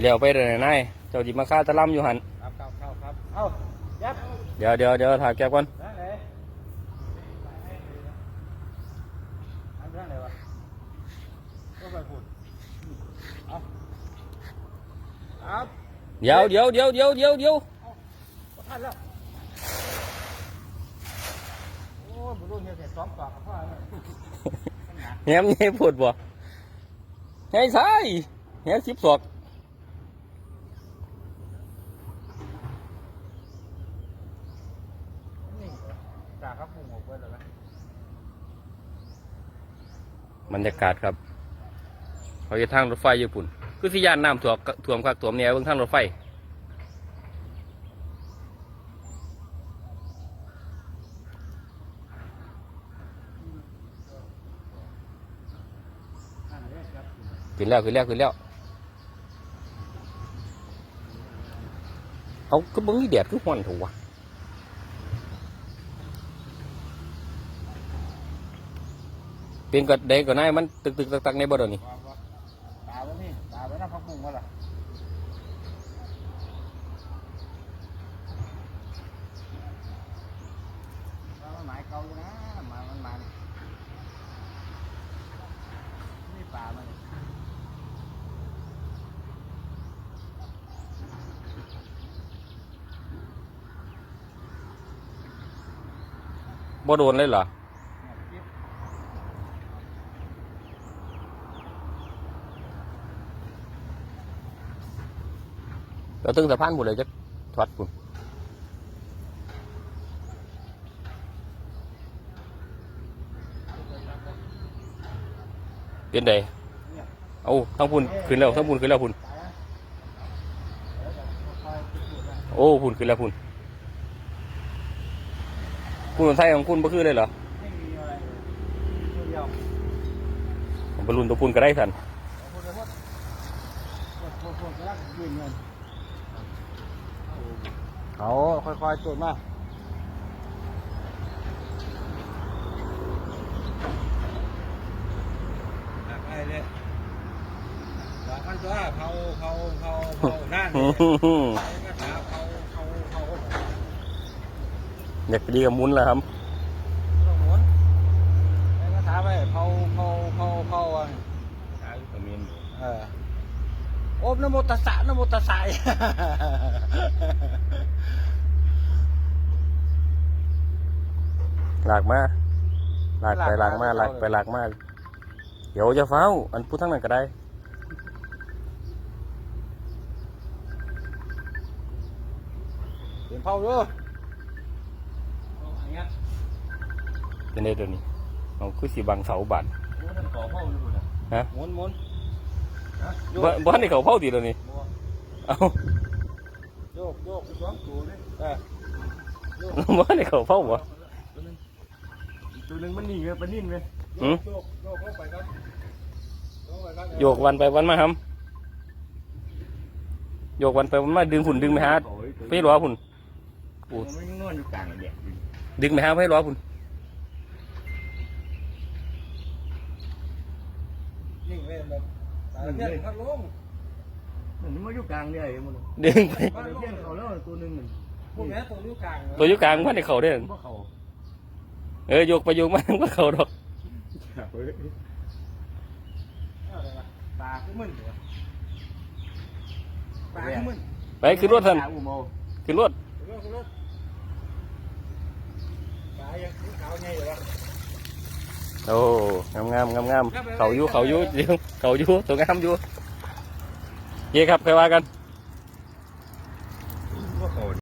เดี๋ยวไปเดินนายเจ้าจิมาฆ่าตะล่ำอยู่หันครับครับครับครับเอ้ายับเดี๋ยวเดี๋ยวเดี๋ยวถ่ายแกก่อนนั่นเลยอันนั้นเลยวะก็ไปพูดเอาครับเดี๋ยวเดี๋ยวเดี๋ยวเดี๋ยวเดี๋ยวเดี๋ยวบ่ทันแล้วโอ้ยบุรุษเนี่ยเสร็จสองปากกับพ่อเลยแหมนี่พูดบ่ไงใช่แหมสิบศอก นี่จากครั บรรยากาศครับเขาจะทางรถไฟญี่ปุ่น คือสิยานน้ำถ่วมถ่วมคักถ่วมเนี่ยเบิ่งทางรถไฟขึ้นแล้วขึ้นแล้วขึ้นแล้วเอาก็เบิ่งนี่แดดคือฮ้อนถูกวะ เป็นก็ได้ก็นายมันตึกตึกตักตักในบ่เดยวนี้ว่าว่าตาไว้นี่ตาไว้นะพักปุ่งวะล่ะว่ามันหมายเก่าอยู่นะหมายมันหมายนี่ป่ามันบ่โดนเลยเหรอ เนี่ย เราตึงสะพานบุเลยจะถอดปุ่นเป็นไดเอาทั้งปุ่นขึ้นแล้วทั้งปุ่นขึ้นแล้วปุ่นตายนะเดี๋ยวจะค่อยๆพูนโอ้ปุ่นขึ้นแล้วปุ่นปุ่นไทยของคุณบ่คือเลยเหรอไม่มีอะไรเลยเดียวผมบรรลุนตัวปุ่นก็ได้ทัน เลยพูดพูดพูดพูดแล้วยืนเงินเขาค่อยๆจุดมาไปเลยว่าขั้นตัวเขาเขาเขาเขานั่นก็ถามเขาเขาเขาอยากไปดีกับมุนแล้วครับต้องหมุนแล้วก็ถามไปเขาเขาเขาเขาอะขายตะมีนเออโอบนโมตัสสะนโมตัสสะ หลากมาหลากไปหลากมาหลากไปหลากมาเดี๋ยวจะเฝ้า อันพูดทั้งนั้นก็ได้เห็นเผาด้วยเป็นได้ตัวนี้เอาคือสีบังเสาบานฮะหมุนหมุนบ่บ้านในเขาเผาตีตัวนี้เอาโยกโยกสองตัวนี่เออบ้านในเขาเผาบ่ ตัวหนึ่งมันนิ่งเลยมันนิ่งเลยหืม โยกโยกเข้าไปครับเข้าไปครับโยกวันไปวันมาครับโยกวันไปวันมาดึงหุ่นดึงไปหาไปให้ล้อหุ่น โอ้ไม่นอนอยู่กลางเนี่ยดึงไปหาไปให้ล้อหุ่นนิ่งเลยแบบตาเทียนพัดลมมันมาอยู่กลางเนี่ยไอ้มันดึงไป มันเที่ยงเขาแล้วตัวหนึ่งมันพวกนี้ตัวนิ้วกลางตัวอยุกลางบ้านในเขาเด้อพวกเขา เออโยกไปโยกมาว่าเขาดอกตาขึ้นมึนตาขึ้นมึนไปขึ้นรถทันอุโมงค์ขึ้นรถขึ้นรถขึ้นรถตายังขาวไงอยู่วะโอ้งามงามงามงามเขาอยู่เขาอยู่เดี๋ยวเขาอยู่ตัวงามอยู่เย่ครับใครว่ากัน